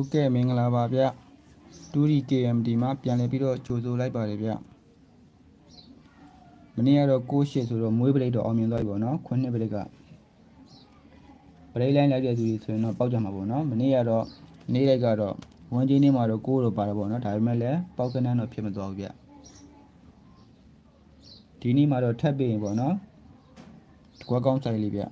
ဟုတ်ကဲ့မင်္ဂလာပါဗျတူရီ KMD မှာပြန်လည်ပြီးတော့ကြိုဆိုလိုက်ပါတယ်ဗျမနေ့ကတော့6ရှစ်ဆိုတော့မွေးပရိတ်တော့အောင်မြင်သွားပြီပေါ့နော်ခုနှစ်ပရိတ်ကပရိတ်လိုင်းလိုက်တဲ့သူတွေဆိုရင်တော့ပေါက်ကြမှာပေါ့နော်မနေ့ကတော့နေ့လိုက်ကတော့ဝန်ကြီးနေ့မှာတော့6တော့ပါတယ်ပေါ့နော်ဒါပေမဲ့လည်းပေါက်ကနန်းတော့ဖြစ်မသွားဘူးဗျဒီနေ့မှာတော့ထပ်ပြီးရင်ပေါ့နော်တကွက်ကောင်းဆိုင်လေးဗျ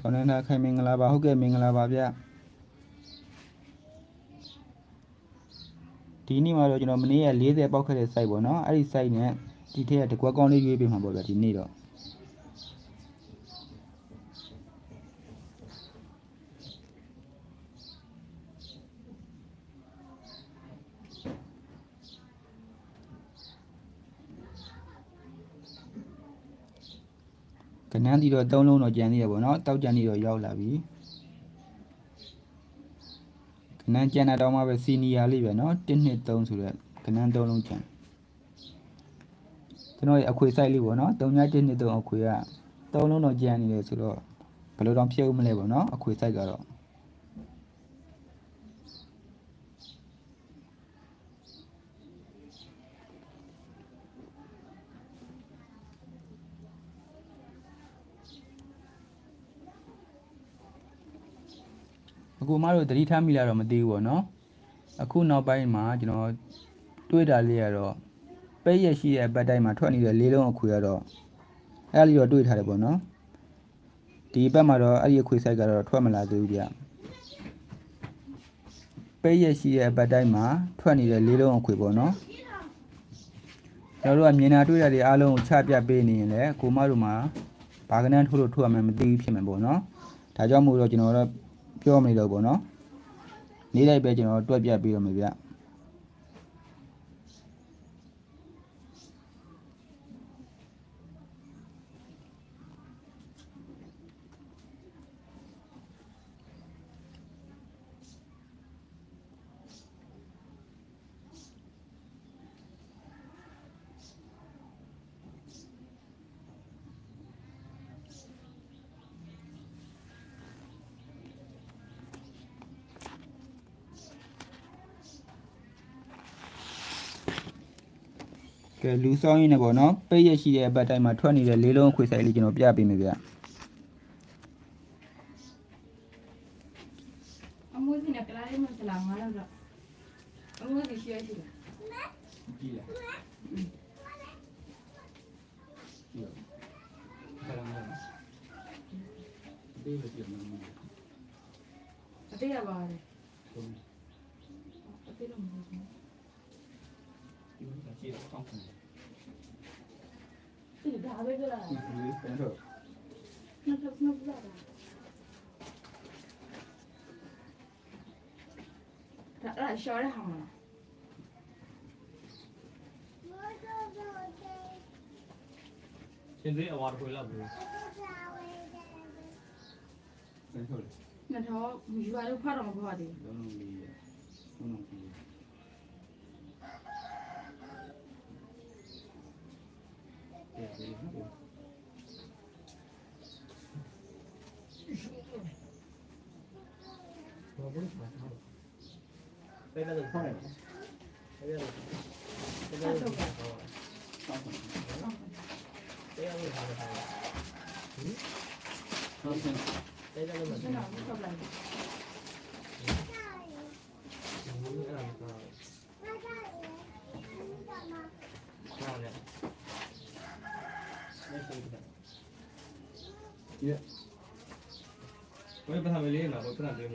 ဒေါ်နန္ဒာခိုင်မင်္ဂလာပါဟုတ်ကဲ့မင်္ဂလာပါဗျဒီနေ့မှာတော့ကျွန်တော်မနေ့က40ပေါက်ခဲ့တဲ့ site ပေါ့နော်အဲ့ဒီ site နဲ့ဒီထက်ကတကွက်ကောင်းလေးရွေးပေးမှာပေါ့ဗျဒီနေ့တော့ ကနန်းတီတော့၃လုံးတော့ကြံသေးရပေါ့နော်တောက်ကြံတီတော့ရောက်လာပြီကနန်းကြံတာတော့မှပဲစီနီယာလေးပဲနော်1နှစ်3ဆိုတော့ကနန်း၃လုံးကြံကျွန်တော်ရဲ့အခွေ site လေးပေါ့နော်3ည1နှစ်3အခွေက၃လုံးတော့ကြံနေတယ်ဆိုတော့ဘယ်လိုတော့ဖြစ်ဦးမလဲပေါ့နော်အခွေ site ကတော့ အခုမတို့သတိထားမိလာတော့မသိဘူးပေါ့နော်အခုနောက်ပိုင်းမှာကျွန်တော်တွေးတာလေးကတော့ပဲ့ရက်ရှိတဲ့ဘက်တိုင်းမှာထွက်နေတဲ့လေးလုံးအခွေကတော့အဲ့လိုတော့တွေးထားတယ်ပေါ့နော်ဒီဘက်မှာတော့အဲ့ဒီအခွေဆိုင်ကတော့ထွက်မလာသေးဘူးဗျပဲ့ရက်ရှိတဲ့ဘက်တိုင်းမှာထွက်နေတဲ့လေးလုံးအခွေပေါ့နော်ကျွန်တော်တို့ကမြင်တာတွေ့တာတွေအားလုံးကိုချပြပေးနေရင်လည်းကိုမတို့မှာဘာကနန်းထိုးလို့ထိုးရမယ်မသိဘူးဖြစ်မှာပေါ့နော်ဒါကြောင့်မို့လို့ကျွန်တော်တို့ ပြောမနေတော့ဘောနော်နေ့တိုင်းပဲကျွန်တော်တွက်ပြပေးရမယ်ဗျ ကဲလူဆောင်ရင်းနဲ့ပေါ့နော်ပိတ်ရရှိတဲ့အပတ်တိုင်းမှာထွက်နေတဲ့လေးလုံးအခွေဆိုင်လေးကျွန်တော်ပြပေးမယ်ဗျအမိုးစီနဲ့ကလာလေးမစလာငါလောက်တော့အမိုးစီရှိရရှိလားကြည့်လားကြည့်လားခလာမလားဒီလိုကြည့်မှာမဟုတ်အသေးရပါတယ် ဘူး အသေးတော့မဟုတ်ဘူး ဒီလိုကြည့်တော့ကောင်းတယ်ဒီဒါပဲကြလားဒီလိုပြန်တော့နှစ်ထပ်နှစ်ဖက်တာဒါအဲ့ရှော်ရဟာမလားရှင်သေးအဝါတစ်ခွေလောက်ဘူးပြန်တော့နှစ်ထောင်ယူရလို့ဖတ်တော့မဖတ်သေးလုံးလုံးလေးလုံးလုံးလေးကဲဒီလို တဲ့တဲ့ဟုတ်တယ်တဲ့တဲ့ဘူးတဲ့ဆက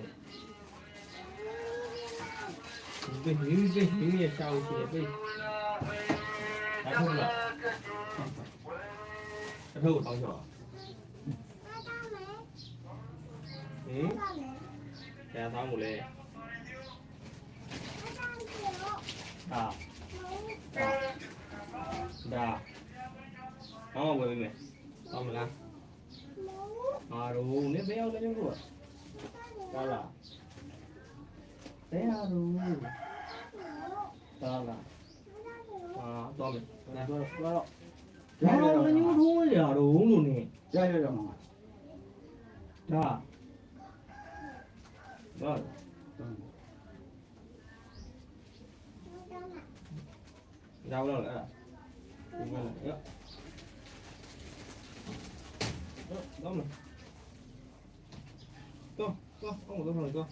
် 이건 의전 힘에 싸우고 그래. 잘 보라. 잘 보고 방송. 응? 야, 다음 올래. 다. 다. 다. 어, 뭐, 왜, 왜. 다음 올라. 아, 로, 내 배야, 그냥 그거. 달라. 呀喽，咋了？啊，到了，来，了来了，我来我扭头了呀，喽，弄呢，来来来，啊，来，了，来，来不了了，明白了，哟，嗯，来不了，走走，跟我走，走。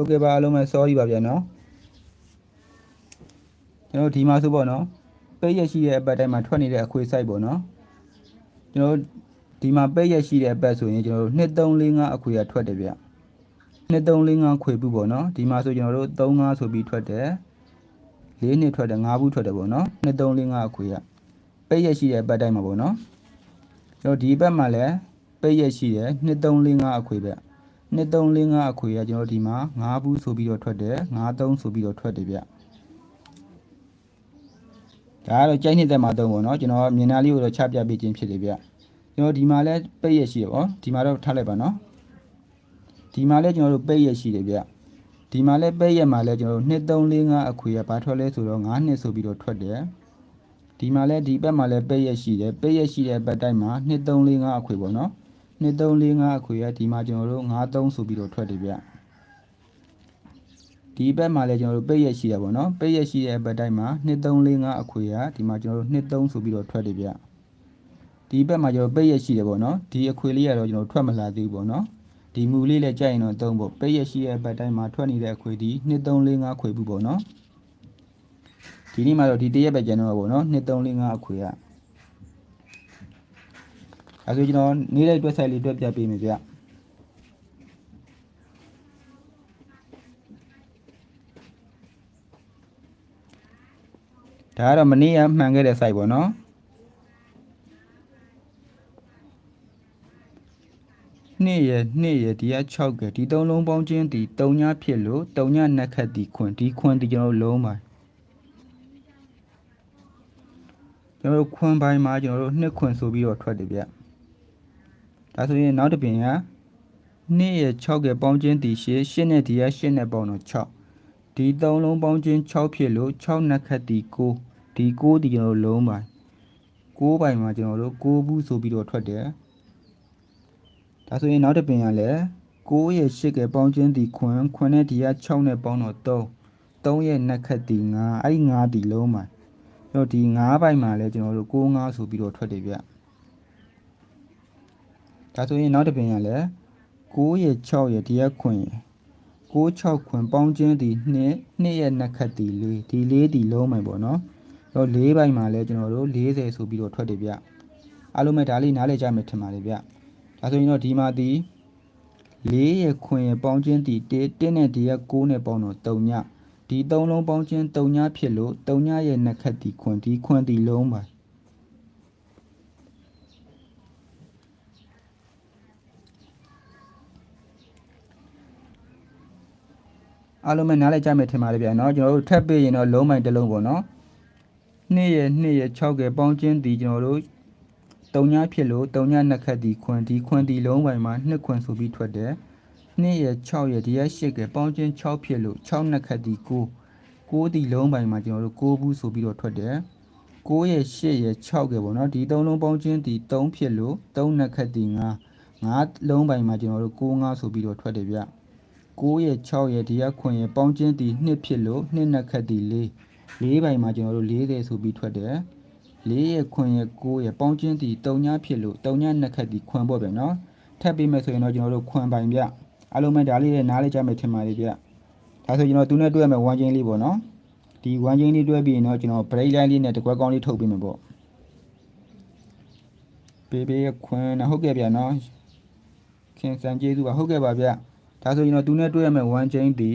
ပ်တို့ကလာလာဘယ်ဟာရုံလာလာအာတော့မယ်တော့တော့တော့ဘာလို့လဲကျုပ်တို့ရရုံလို့နေရရရမှာဒါဒါဒါဘယ်လိုလဲအဲ့ဒါဘယ်လိုလဲရတော့မယ်တော့တော့အောင်တော့တော့ဟုတ်ကဲ့ပါအားလုံးပဲ sorry ပါဗျာနော်ကျွန်တော်ဒီမှာဆိုပေါ့နော်ပိတ်ရက်ရှိတဲ့အပတ်တိုင်းမှာထွက်နေတဲ့အခွေဆိုင်ပေါ့နော်ကျွန်တော်ဒီမှာပိတ်ရက်ရှိတဲ့အပတ်ဆိုရင်ကျွန်တော်တို့2345အခွေကထွက်တယ်ဗျ2345ခွေပုပေါ့နော်ဒီမှာဆိုကျွန်တော်တို့35ဆိုပြီးထွက်တယ်၄နှစ်ထွက်တယ်5ဘူးထွက်တယ်ပေါ့နော်2345အခွေကပိတ်ရက်ရှိတဲ့အပတ်တိုင်းမှာပေါ့နော်ကျွန်တော်ဒီဘက်မှာလည်းပိတ်ရက်ရှိတယ်2345အခွေပဲ 2345အခွေကကျွန်တော်ဒီမှာ5ဘူးဆိုပြီးတော့ထွက်တယ်53ဆိုပြီးတော့ထွက်တယ်ဗျဒါကတော့ကြိုက်နေတဲ့မှာတုံးပေါ့နော်ကျွန်တော်မြင်နာလေးကိုတော့ချပြပေးခြင်းဖြစ်တယ်ဗျကျွန်တော်ဒီမှာလဲပိတ်ရရှိတယ်ပေါ့ဒီမှာတော့ထားလိုက်ပါနော်ဒီမှာလဲကျွန်တော်တို့ပိတ်ရရှိတယ်ဗျဒီမှာလဲပိတ်ရမှာလဲကျွန်တော်တို့2345အခွေကဘာထွက်လဲဆိုတော့9နှစ်ဆိုပြီးတော့ထွက်တယ်ဒီမှာလဲဒီဘက်မှာလဲပိတ်ရရှိတယ်ပိတ်ရရှိတဲ့ဘက်တိုင်းမှာ2345အခွေပေါ့နော် 2345အခွေရဒီမှာကျွန်တော်တို့53ဆိုပြီးတော့ထွက်တယ်ဗျဒီဘက်မှာလည်းကျွန်တော်တို့ပိတ်ရက်ရှိရပါတော့ပိတ်ရက်ရှိတဲ့ဘက်တိုင်းမှာ2345အခွေရဒီမှာကျွန်တော်တို့23ဆိုပြီးတော့ထွက်တယ်ဗျဒီဘက်မှာကျွန်တော်ပိတ်ရက်ရှိတယ်ပေါ့နော်ဒီအခွေလေးကတော့ကျွန်တော်ထွက်မလာသေးဘူးပေါ့နော်ဒီမူလေးလည်းကြိုက်ရင်တော့သုံးဖို့ပိတ်ရက်ရှိတဲ့ဘက်တိုင်းမှာထွက်နေတဲ့အခွေဒီ2345ခွေဘူးပေါ့နော်ဒီနေ့မှာတော့ဒီတရက်ပဲကျန်တော့ပါပေါ့နော်2345အခွေရ အဲဆိုကျွန်တော်နေ့လိုက်တွက်ဆိုင်လေးတွက်ပြပေးမယ်ဗျဒါကတော့မနေ့ကမှန်ခဲ့တဲ့ site ပေါ့နော်နှစ်ရနှစ်ရဒီက6ကဒီသုံးလုံးပေါင်းချင်းဒီ3ညဖြစ်လို့3ညနက်ခတ်ဒီခွန်ဒီခွန်ဒီကျွန်တော်တို့လုံးပါကျွန်တော်တို့ခွန်ပိုင်းမှာကျွန်တော်တို့နှစ်ခွန်ဆိုပြီးတော့ထွက်တယ်ဗျ ဒါဆိုရင်နောက်တစ်ပြင်က2ရဲ့6ရဲ့ပေါင်းချင်းဒီရှေ့8နဲ့ဒီက8နဲ့ပေါင်းတော့6ဒီ3လုံးပေါင်းချင်း6ဖြစ်လို့6နှစ်ခတ်ဒီ9ဒီ9ဒီကျွန်တော်တို့လုံးပါ9ပိုင်မှာကျွန်တော်တို့9ဘူးဆိုပြီးတော့ထွက်တယ်ဒါဆိုရင်နောက်တစ်ပြင်ကလည်း9ရဲ့8ရဲ့ပေါင်းချင်းဒီခွန်းခွန်းနဲ့ဒီက6နဲ့ပေါင်းတော့3 3ရဲ့နှစ်ခတ်ဒီ9အဲ့ဒီ9ဒီလုံးပါအဲ့တော့ဒီ9ပိုင်မှာလည်းကျွန်တော်တို့9 9ဆိုပြီးတော့ထွက်တယ်ဗျ ဒါဆိုရင်နောက်တစ်ပင်ရလဲ9ရဲ့6ရဲ့ဒီရက်ခွင်ရ9 6ခွင်ပေါင်းချင်းဒီ2 2ရဲ့နှစ်ခတ်ဒီ4ဒီ4ဒီလုံးမယ်ပေါ့နော်တော့4ဘိုက်မှာလဲကျွန်တော်တို့40ဆိုပြီးတော့ထွက်တယ်ဗျအားလုံးပဲဒါလေးနားလည်ကြမယ်ထင်ပါတယ်ဗျဒါဆိုရင်တော့ဒီမှာဒီ4ရဲ့ခွင်ရဲ့ပေါင်းချင်းဒီ1 1နဲ့ဒီရက်9နဲ့ပေါင်းတော့3ညဒီ3လုံးပေါင်းချင်း3ညဖြစ်လို့3ညရဲ့နှစ်ခတ်ဒီခွင်ဒီခွင်ဒီလုံးပါ အားလုံးပဲနားလည်ကြမယ်ထင်ပါတယ်ဗျာเนาะကျွန်တော်တို့ထပ်ပေးရင်တော့လုံးမိုင်တစ်လုံးပေါ့เนาะ2ရဲ့2ရဲ့6ရဲ့ပေါင်းချင်းဒီကျွန်တော်တို့3ညဖြစ်လို့3ညနှစ်ခတ်ဒီခွန်ဒီခွန်ဒီလုံးပိုင်မှာ2ခွန်ဆိုပြီးထွက်တယ်2ရဲ့6ရဲ့ဒီရဲ့8ရဲ့ပေါင်းချင်း6ဖြစ်လို့6နှစ်ခတ်ဒီ9 9ဒီလုံးပိုင်မှာကျွန်တော်တို့9ဘူးဆိုပြီးတော့ထွက်တယ်9ရဲ့8ရဲ့6ရဲ့ပေါ့เนาะဒီ3လုံးပေါင်းချင်းဒီ3ဖြစ်လို့3နှစ်ခတ်ဒီ9 9လုံးပိုင်မှာကျွန်တော်တို့9 9ဆိုပြီးတော့ထွက်တယ်ဗျ 9ရဲ့6ရဲ့ဒီကခွင်ရဲ့ပေါင်းချင်းတီ2ဖြစ်လို့2နှစ်ခတ်တီ4 4ပိုင်မှာကျွန်တော်တို့40ဆိုပြီးထွက်တယ်4ရဲ့ခွင်ရဲ့9ရဲ့ပေါင်းချင်းတီ3ညဖြစ်လို့3ညနှစ်ခတ်တီခွင်ပေါ့ဗျာနော်ထပ်ပြီးမယ်ဆိုရင်တော့ကျွန်တော်တို့ခွင်ပိုင်ဗျအားလုံးပဲဒါလေးနဲ့နားလေးကြမယ်ထင်ပါတယ်ဗျဒါဆိုကျွန်တော်သူနဲ့တွေ့ရမယ်ဝမ်းချင်းလေးပေါ့နော်ဒီဝမ်းချင်းလေးတွဲပြီးရင်တော့ကျွန်တော် break line လေးနဲ့တကွက်ကောင်းလေးထုတ်ပေးမယ်ပေါ့ဘေဘေခွင်နော်ဟုတ်ကဲ့ဗျာနော်ခင်စံကျေးဇူးပါဟုတ်ကဲ့ပါဗျ ဒါဆိုရင်တော့သူနဲ့တွေ့ရမယ်ဝမ်းချင်းဒီ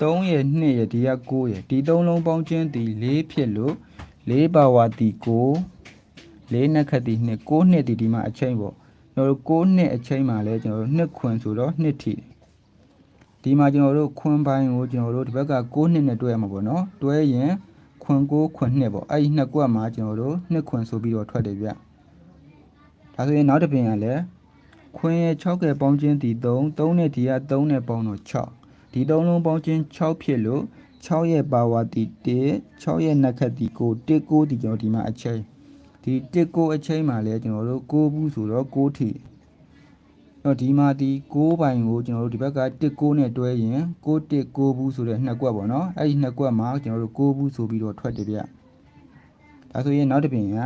3ရဲ့2ရဲ့ဒီက9ရဲ့ဒီ3လုံးပေါင်းချင်းဒီ4ဖြစ်လို့4ပါဝါတီ9 4နှစ်ခတ်တီ2 9နှစ်တီဒီမှာအချိန်ပေါ့ကျွန်တော်တို့6နှစ်အချိန်မှာလဲကျွန်တော်တို့နှစ်ခွင်ဆိုတော့နှစ်ထိတယ်ဒီမှာကျွန်တော်တို့ခွင်ပိုင်းကိုကျွန်တော်တို့ဒီဘက်က6နှစ်နဲ့တွဲရမှာပေါ့နော်တွဲရင်ခွင်6ခွင်နှစ်ပေါ့အဲ့ဒီနှစ်ကွက်မှာကျွန်တော်တို့နှစ်ခွင်ဆိုပြီးတော့ထွက်တယ်ဗျ ဒါဆိုရင်နောက်တစ်ပင်ကလည်းခွင်ရဲ့6ကဲပေါင်းခြင်းဒီ3 3နဲ့ဒီက3နဲ့ပေါင်းတော့6ဒီ3လုံးပေါင်းခြင်း6ဖြစ်လို့6ရဲ့ပါဝါတီ1 6ရဲ့နက်ခတ်တီ9 1 9ဒီကျွန်တော်ဒီမှာအချိန်ဒီ1 9အချိန်မှာလဲကျွန်တော်တို့6ဘူးဆိုတော့6ထိတော့ဒီမှာဒီ6ပိုင်ကိုကျွန်တော်တို့ဒီဘက်က1 9နဲ့တွဲရင်6 1 9ဘူးဆိုတဲ့နှစ်ကွက်ပေါ့နော်အဲ့ဒီနှစ်ကွက်မှာကျွန်တော်တို့6ဘူးဆိုပြီးတော့ထွက်တယ်ဗျဒါဆိုရင်နောက်တစ်ပြင်က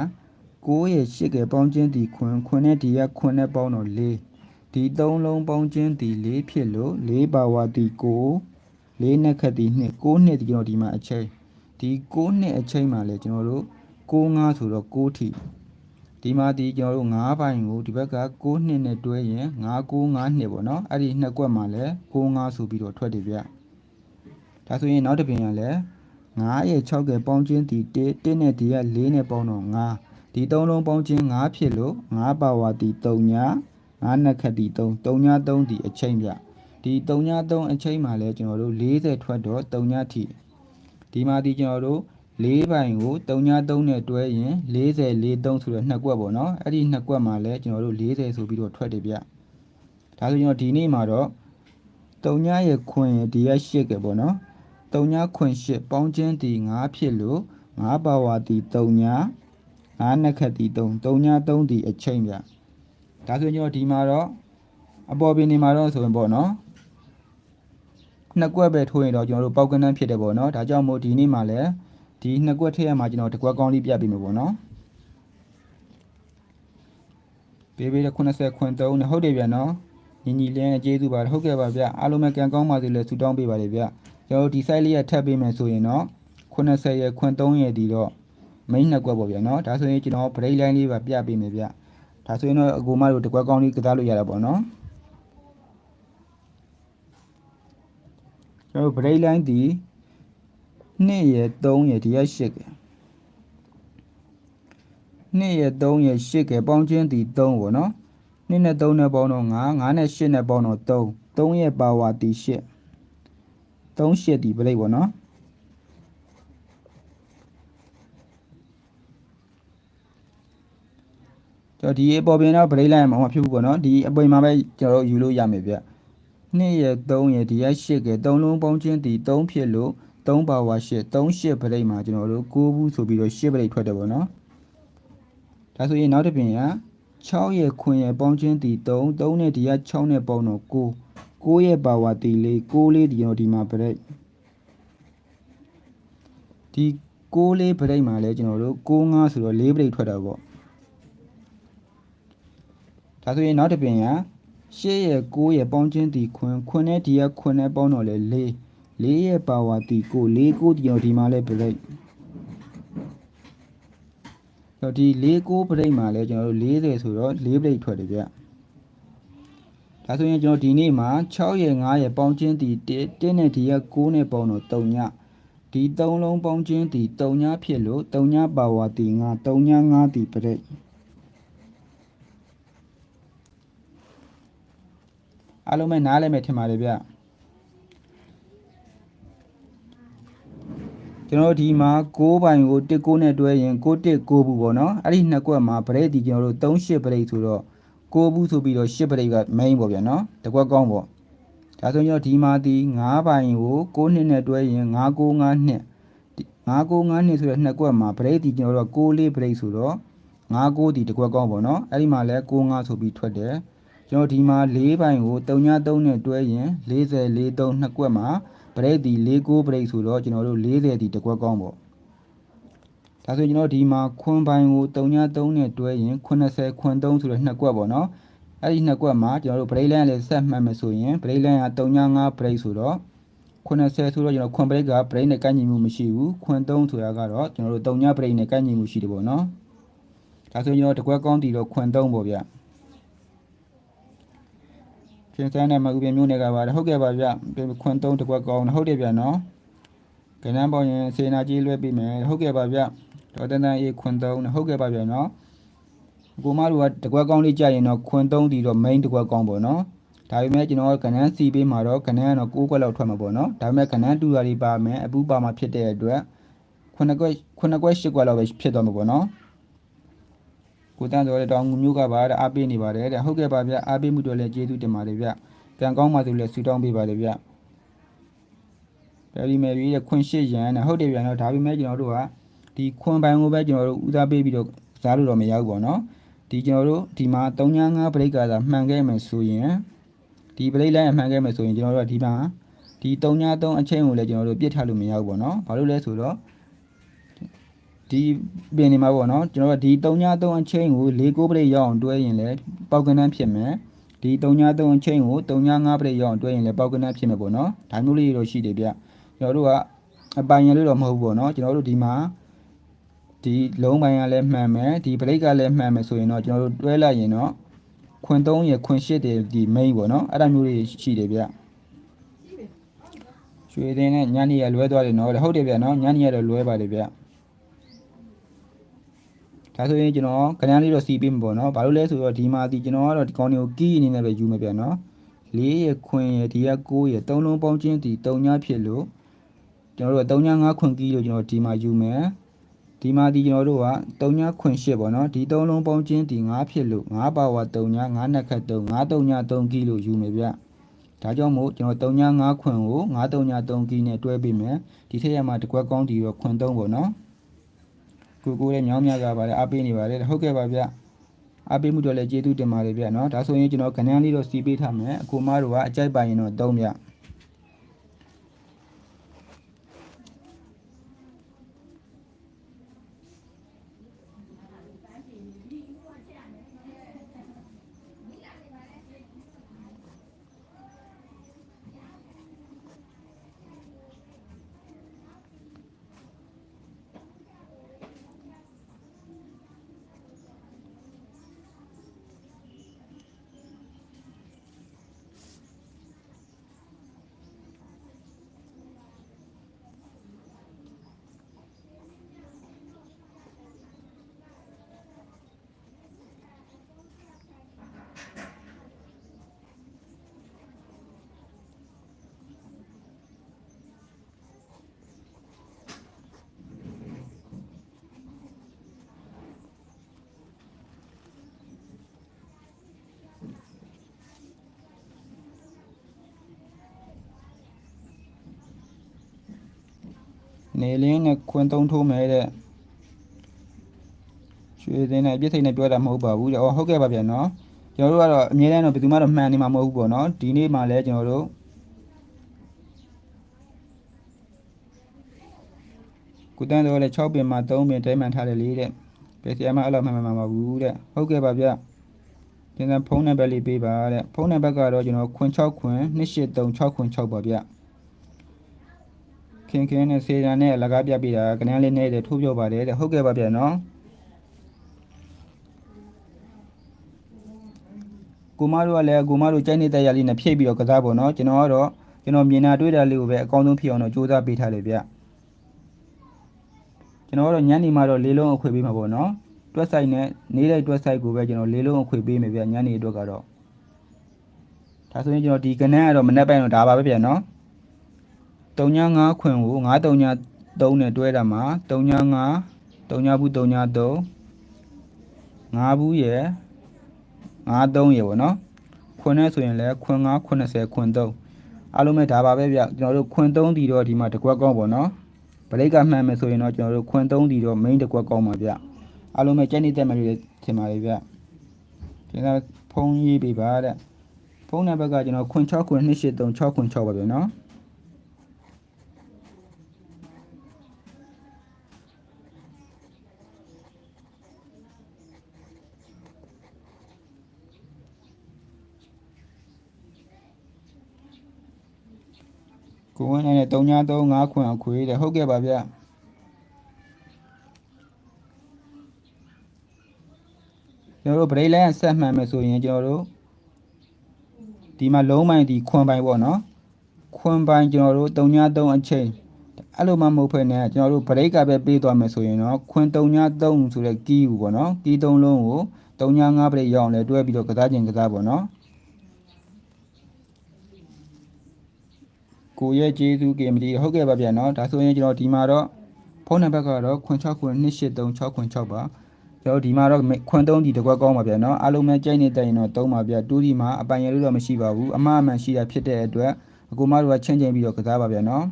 6ရဲ့8ကပေါင်းခြင်းဒီခွင်ခွင်နဲ့ဒီကခွင်နဲ့ပေါင်းတော့4ဒီ3လုံးပေါင်းခြင်းဒီ4ဖြစ်လို့4ပါဝါဒီ9 4နှစ်ခတ်ဒီ2 9နှစ်ဒီကျွန်တော်ဒီမှာအချိန်ဒီ9နှစ်အချိန်မှာလဲကျွန်တော်တို့9 5ဆိုတော့9ထိဒီမှာဒီကျွန်တော်တို့9ပိုင်းကိုဒီဘက်က9နှစ်နဲ့တွဲရင်9 9 5နှစ်ပေါ့နော်အဲ့ဒီနှစ်ကွက်မှာလဲ9 5ဆိုပြီးတော့ထွက်တယ်ဗျဒါဆိုရင်နောက်တစ်ပင်ကလည်း9ရဲ့6ကပေါင်းခြင်းဒီ1 1နဲ့ဒီက4နဲ့ပေါင်းတော့9 ဒီ3လုံးပေါင်းခြင်း9ဖြစ်လို့9ပါဝါဒီ3ညာ9နှစ်ခတ်ဒီ3 3ညာ3ဒီအချိန်ဗျဒီ3ညာ3အချိန်မှာလဲကျွန်တော်တို့40ထွက်တော့3ညာထိဒီမှာဒီကျွန်တော်တို့၄ပိုင်ကို3ညာ3နဲ့တွဲရင်40 43ဆိုတော့နှစ်ကွက်ပေါ့နော်အဲ့ဒီနှစ်ကွက်မှာလဲကျွန်တော်တို့40ဆိုပြီးတော့ထွက်တယ်ဗျဒါဆိုကျွန်တော်ဒီနေ့မှာတော့3ညာရဲ့ခွင်ရဲ့ဒီရ8ကပေါ့နော်3ညာခွင်8ပေါင်းခြင်းဒီ9ဖြစ်လို့9ပါဝါဒီ3ညာ 9နှစ်ခတ်ဒီ3 3ညာ3ဒီအချိန်ဗျဒါဆိုကျွန်တော်ဒီမှာတော့အပေါ်ပင်နေမှာတော့ဆိုရင်ပေါ့နော်နှစ်ကွက်ပဲထိုးရင်တော့ကျွန်တော်တို့ပေါက်ကနန်းဖြစ်တယ်ပေါ့နော်ဒါကြောင့်မို့ဒီနေ့မှာလည်းဒီနှစ်ကွက်ထည့်ရမှာကျွန်တော်တစ်ကွက်ကောင်းလေးပြပေးမယ်ပေါ့နော်ပေးပေးတဲ့80ခွင်3နဲ့ဟုတ်တယ်ဗျာနော်ညီညီလင်းအကျေးဇူးပါဟုတ်ကဲ့ပါဗျအားလုံးပဲကံကောင်းပါစေလို့ဆုတောင်းပေးပါလေဗျကျွန်တော်တို့ဒီ site လေးရထပ်ပေးမယ်ဆိုရင်တော့80ရဲ့ခွင်3ရဲ့ဒီတော့ main နှစ်ကွက်ပေါ့ဗျာနော်ဒါဆိုရင်ကျွန်တော် break line လေးပါပြပေးမယ်ဗျဒါဆိုရင်တော့အကူမတို့တစ်ကွက်ကောင်းလေးကစားလို့ရတာပေါ့နော်ကျွန်တော် break line ဒီ2ရယ်3ရယ်ဒီရ8က2ရယ်3ရယ်8ကပေါင်းချင်းဒီ3ပေါ့နော်2နဲ့3နဲ့ပေါင်းတော့9 9နဲ့8နဲ့ပေါင်းတော့3 3ရဲ့ပါဝါဒီ8 3 8ဒီပလိတ်ပေါ့နော် ကျွန်တော်ဒီအပေါ်ပြင်တော့ break line မှာမဖြစ်ဘူးပေါ့နော်ဒီအပေါ်မှာပဲကျွန်တော်တို့ယူလို့ရမယ်ဗျ2ရယ်3ရယ်ဒီရ8က3လုံးပေါင်းချင်းဒီ3ဖြစ်လို့3ပါဝါ8 3 8ပရိတ်မှာကျွန်တော်တို့9ဘူးဆိုပြီးတော့8ပရိတ်ထွက်တယ်ပေါ့နော်ဒါဆိုရင်နောက်တစ်ပြင်က6ရဲ့ခွင်ရဲ့ပေါင်းချင်းတီ3 3နဲ့ဒီက6နဲ့ပေါင်းတော့9 9ရဲ့ပါဝါတီလေး6လေးဒီတော့ဒီမှာပရိတ်ဒီ6လေးပရိတ်မှာလဲကျွန်တော်တို့9 5ဆိုတော့4ပရိတ်ထွက်တာပေါ့ ဒါဆိုရင်နောက်တစ်ပြင်က8ရဲ့9ရဲ့ပေါင်းချင်းတီခွင်ခွင်နဲ့ဒီကခွင်နဲ့ပေါင်းတော့လဲ4လေးရဲ့ပါဝါတီကိုလေးကိုဒီတော့ဒီမှာလဲ break တော့ဒီလေးကို break မှာလဲကျွန်တော်တို့40ဆိုတော့4 break ထွက်တယ်ဗျဒါဆိုရင်ကျွန်တော်ဒီနေ့မှာ6ရဲ့9ရဲ့ပေါင်းချင်းတီ1နဲ့ဒီက9နဲ့ပေါင်းတော့3ညဒီ3လုံးပေါင်းချင်းတီ3ညဖြစ်လို့3ညပါဝါတီ9 3ည9တီ break အားလုံးပဲနားလဲမယ်ထင်ပါတယ်ဗျကျွန်တော်ဒီမှာ6ပိုင်ကို19နဲ့တွဲရင်6 1 9ဘူးပေါ့နော်အဲ့ဒီနှစ်ကွက်မှာဗရိတ်ဒီကျွန်တော်တို့38ဗရိတ်ဆိုတော့9ဘူးဆိုပြီးတော့10ဗရိတ်က main ပေါ့ဗျာနော်တကွက်ကောင်းပေါ့ဒါဆိုရင်တော့ဒီမှာဒီ9ပိုင်ကို6နှစ်နဲ့တွဲရင်9 9 5နှစ်9 9 5နှစ်ဆိုတဲ့နှစ်ကွက်မှာဗရိတ်ဒီကျွန်တော်တို့6 4ဗရိတ်ဆိုတော့9 9ဒီတကွက်ကောင်းပေါ့နော်အဲ့ဒီမှာလဲ9 5ဆိုပြီးထွက်တယ် ကျွန်တော်ဒီမှာ4ပိုင်ကို3ည3နဲ့တွဲရင်40 43နှစ်ကွက်မှာဘရိတ်ဒီ49ဘရိတ်ဆိုတော့ကျွန်တော်တို့40ဒီတကွက်ကောင်းပေါ့ဒါဆိုကျွန်တော်ဒီမှာခွန်ပိုင်းကို3ည3နဲ့တွဲရင်80ခွန်3ဆိုတော့နှစ်ကွက်ပေါ့နော်အဲ့ဒီနှစ်ကွက်မှာကျွန်တော်တို့ဘရိတ်လိုင်းလည်းဆက်မှတ်မယ်ဆိုရင်ဘရိတ်လိုင်းက3ည5ဘရိတ်ဆိုတော့80ဆိုတော့ကျွန်တော်ခွန်ဘရိတ်ကဘရိတ်နဲ့ကိုက်ညီမှုမရှိဘူးခွန်3ဆိုတာကတော့ကျွန်တော်တို့3ညဘရိတ်နဲ့ကိုက်ညီမှုရှိတယ်ပေါ့နော်ဒါဆိုကျွန်တော်တကွက်ကောင်းတီတော့ခွန်3ပေါ့ဗျ ကျင်းစမ်းတဲ့မဥပင်မျိုးတွေကပါတယ်ဟုတ်ကဲ့ပါဗျခွန်3တကွက်ကောင်းဟုတ်တယ်ဗျနော်ကနန်းပေါင်းရင်စေနာကြီးလွှဲပြီးမယ်ဟုတ်ကဲ့ပါဗျဒေါ်တန်တန်အေးခွန်3ဟုတ်ကဲ့ပါဗျနော်ကိုမတို့ကတကွက်ကောင်းလေးကြာရင်တော့ခွန်3တီတော့ main တကွက်ကောင်းပေါ့နော်ဒါပေမဲ့ကျွန်တော်ကကနန်းစီပေးမှာတော့ကနန်းကတော့6ကွက်လောက်ထွက်မှာပေါ့နော်ဒါပေမဲ့ကနန်းတူတာတွေပါမယ်အပူပါမှာဖြစ်တဲ့အတွက်9ကွက်9ကွက်10ကွက်လောက်ပဲဖြစ်သွားမှာပေါ့နော် ကိုတန်းဆိုတဲ့တောင်ငူမျိုးကပါတဲ့အားပေးနေပါတယ်တဲ့ဟုတ်ကဲ့ပါဗျအားပေးမှုတော့လည်းကျေးဇူးတင်ပါတယ်ဗျကံကောင်းပါသူလည်းဆုတောင်းပေးပါတယ်ဗျတယ်လီမယ်ပြီးတဲ့ခွန်8ရန်နဲ့ဟုတ်တယ်ဗျနော်ဒါပေမဲ့ကျွန်တော်တို့ကဒီခွန်ပိုင်းကိုပဲကျွန်တော်တို့ဦးစားပေးပြီးတော့စားလို့တော့မရဘူးပေါ့နော်ဒီကျွန်တော်တို့ဒီမှာ395ဘရိတ်ကသာမှန်ခဲ့မယ်ဆိုရင်ဒီဘရိတ်လိုင်းအမှန်ခဲ့မယ်ဆိုရင်ကျွန်တော်တို့ကဒီမှာဒီ393အချင်းကိုလည်းကျွန်တော်တို့ပြစ်ထားလို့မရဘူးပေါ့နော်ဘာလို့လဲဆိုတော့ ဒီပင်နေမှာပေါ့နော်ကျွန်တော်တို့ဒီ393အချင်းကို၄9ပရိတ်ရောက်အောင်တွဲရင်လည်းပေါက်ကနန်းဖြစ်မယ်ဒီ393အချင်းကို395ပရိတ်ရောက်အောင်တွဲရင်လည်းပေါက်ကနန်းဖြစ်မယ်ပေါ့နော်ဒါမျိုးလေးတော့ရှိတယ်ဗျကျွန်တော်တို့ကအပိုင်ရလို့တော့မဟုတ်ဘူးပေါ့နော်ကျွန်တော်တို့ဒီမှာဒီလုံးပိုင်းကလည်းမှန်မယ်ဒီပရိတ်ကလည်းမှန်မယ်ဆိုရင်တော့ကျွန်တော်တို့တွဲလိုက်ရင်တော့ခွင်3ရယ်ခွင်8တယ်ဒီ main ပေါ့နော်အဲ့ဒါမျိုးလေးရှိတယ်ဗျရွှေသင်းနဲ့ညနေရလွဲသွားတယ်နော်ဟုတ်တယ်ဗျနော်ညနေရတော့လွဲပါတယ်ဗျ ဒါဆိုရင်ကျွန်တော်ခဏလေးတော့စီးပေးမှာပေါ့နော်ဘာလို့လဲဆိုတော့ဒီမှာဒီကျွန်တော်ကတော့ဒီကောင်းတွေကိုကီးအနေနဲ့ပဲယူမှာပြန်နော်၄ရခွင်ရဒီက9ရသုံးလုံးပေါင်းချင်းဒီ3ညဖြစ်လို့ကျွန်တော်တို့က3ည5ခွင်ကီးလို့ကျွန်တော်ဒီမှာယူမယ်ဒီမှာဒီကျွန်တော်တို့က3ညခွင်8ပေါ့နော်ဒီ3လုံးပေါင်းချင်းဒီ9ဖြစ်လို့9ပါဝါ3ည9နှစ်ခတ်3 9 3ည3ကီးလို့ယူမယ်ဗျဒါကြောင့်မို့ကျွန်တော်3ည5ခွင်ကို9 3ည3ကီးနဲ့တွဲပေးမယ်ဒီထက်ရမှာတစ်ကွက်ကောင်းဒီတော့ခွင်3ပေါ့နော် ကိုကိုလည်းညောင်းမြကပါတယ်အားပေးနေပါတယ်ဟုတ်ကဲ့ပါဗျအားပေးမှုတော့လည်းကျေးဇူးတင်ပါတယ်ဗျနော်ဒါဆိုရင်ကျွန်တော်ခဏလေးတော့စီးပေးထားမယ်အကိုမတို့ကအကြိုက်ပါရင်တော့သုံးဗျ နေလင်းနဲ့ခွန်းသုံးထိုးမယ်တဲ့ရွှေသိန်းနဲ့ပြည့်စိတ်နဲ့ပြောတာမဟုတ်ပါဘူးတဲ့အော်ဟုတ်ကဲ့ပါဗျနော်ကျွန်တော်တို့ကတော့အမြဲတမ်းတော့ဘယ်သူမှတော့မှန်နေမှာမဟုတ်ဘူးပေါ့နော်ဒီနေ့မှလည်းကျွန်တော်တို့ကုတန်းတော့လည်း6ပင်မှာ3ပင်တဲမှန်ထားတယ်လေတဲ့ဘယ်ဆရာမအဲ့လိုမှန်မှန်မှာပါဘူးတဲ့ဟုတ်ကဲ့ပါဗျကျွန်တော်ဖုန်းနံပါတ်လေးပေးပါတဲ့ဖုန်းနံပါတ်ကတော့ကျွန်တော်ခွင်6ခွင်2836ခွင်6ပါဗျ ခင်ခင်နဲ့စေတံနဲ့အလကားပြပြတာကနန်းလေးနဲ့တဲ့ထိုးပြောပါတယ်တဲ့ဟုတ်ကဲ့ပါဗျာနော်ကိုမတို့ကလည်းကိုမတို့ကြိုက်နေတဲ့ရလေးနဲ့ဖြည့်ပြီးတော့ကစားပေါ့နော်ကျွန်တော်ကတော့ကျွန်တော်မြင်တာတွေ့တာလေးကိုပဲအကောင်းဆုံးဖြစ်အောင်တော့စူးစမ်းပေးထားတယ်ဗျကျွန်တော်ကတော့ညနေမှတော့လေးလုံးအခွေပေးမှာပေါ့နော်တွက်ဆိုင်နဲ့နေ့လိုက်တွက်ဆိုင်ကိုပဲကျွန်တော်လေးလုံးအခွေပေးမယ်ဗျညနေအတွက်ကတော့ဒါဆိုရင်ကျွန်တော်ဒီကနန်းကတော့မနေ့ပိုင်းတော့ဒါပါပဲဗျာနော် 35ခွင်ကို939နဲ့တွဲတာမှာ35 39ဘူး33 5ဘူးရယ်53ရယ်ပေါ့နော်ခွင်နဲ့ဆိုရင်လည်းခွင်9 80ခွင်3အားလုံးပဲဒါပါပဲဗျကျွန်တော်တို့ခွင်3တီတော့ဒီမှာတစ်ကွက်ကောင်းပေါ့နော်ဗလိတ်ကမှန်မယ်ဆိုရင်တော့ကျွန်တော်တို့ခွင်3တီတော့ main တစ်ကွက်ကောင်းပါဗျအားလုံးပဲကြိုက်နေတဲ့မယ်လို့ထင်ပါလေဗျကျွန်တော်ဖုန်းရေးပေးပါတဲ့ဖုန်းနံပါတ်ကကျွန်တော်ခွင်6ခွင်283 6ခွင်6ပါဗျနော် ကိုဝင်းနဲ့3935ခွင်အခွေတဲ့ဟုတ်ကဲ့ပါဗျကျွန်တော်တို့ဗရိတ်လိုင်းဆက်မှန်မယ်ဆိုရင်ကျွန်တော်တို့ဒီမှာလုံးပိုင်းဒီခွန်ပိုင်းပေါ့နော်ခွန်ပိုင်းကျွန်တော်တို့33အချိန်အဲ့လိုမှမဟုတ်ဖ ೇನೆ ကျွန်တော်တို့ဗရိတ်ကပဲပေးသွားမယ်ဆိုရင်တော့ခွန်33ဆိုတဲ့ကီးကိုပေါ့နော်ကီး3လုံးကို3ည5ပရိတ်ရအောင်လဲတွဲပြီးတော့ကစားခြင်းကစားပေါ့နော် ကိုရဲ့ကျေးဇူးကင်မတီဟုတ်ကဲ့ပါဗျာနော်ဒါဆိုရင်ကျွန်တော်ဒီမှာတော့ဖုန်းနံပါတ်ကတော့96ခု283 606ပါကျွန်တော်ဒီမှာတော့ခွန်3ဒီတစ်ခွက်ကောင်းပါဗျာနော်အားလုံးပဲကြိုက်နေတဲ့ရင်တော့သုံးပါဗျာတူးဒီမှာအပိုင်ရလို့တော့မရှိပါဘူးအမှားအမှန်ရှိတာဖြစ်တဲ့အတွက်အကူမတို့ကချင်းချင်းပြီးတော့ကစားပါဗျာနော်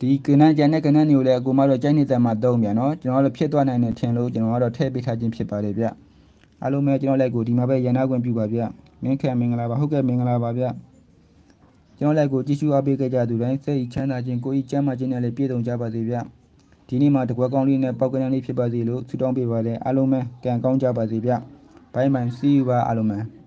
ဒီကနန်းကျန်တဲ့ကနန်းတွေကိုလည်းအကူမတော့ကြိုက်နေတဲ့မှာတုံးပြန်နော်ကျွန်တော်တို့ဖြစ်သွားနိုင်တယ်ထင်လို့ကျွန်တော်ကတော့ထည့်ပေးထားခြင်းဖြစ်ပါတယ်ဗျအားလုံးပဲကျွန်တော်လည်းကိုဒီမှာပဲရန်နာခွင့်ပြုပါဗျမင်းခံမင်္ဂလာပါဟုတ်ကဲ့မင်္ဂလာပါဗျ ကျွန်တော်လည်းကိုကြည့်ရှုအားပေးခဲ့ကြသူတိုင်းစိတ်ချမ်းသာခြင်းကိုယ်ကြီးကျမ်းမာခြင်းနဲ့လည်းပြည့်စုံကြပါစေဗျဒီနေ့မှာတကွက်ကောင်းလေးနဲ့ပောက်ကနန်းလေးဖြစ်ပါစေလို့ဆုတောင်းပေးပါလေအားလုံးပဲကံကောင်းကြပါစေဗျဘိုင်းဘိုင် see you ပါအားလုံးပဲ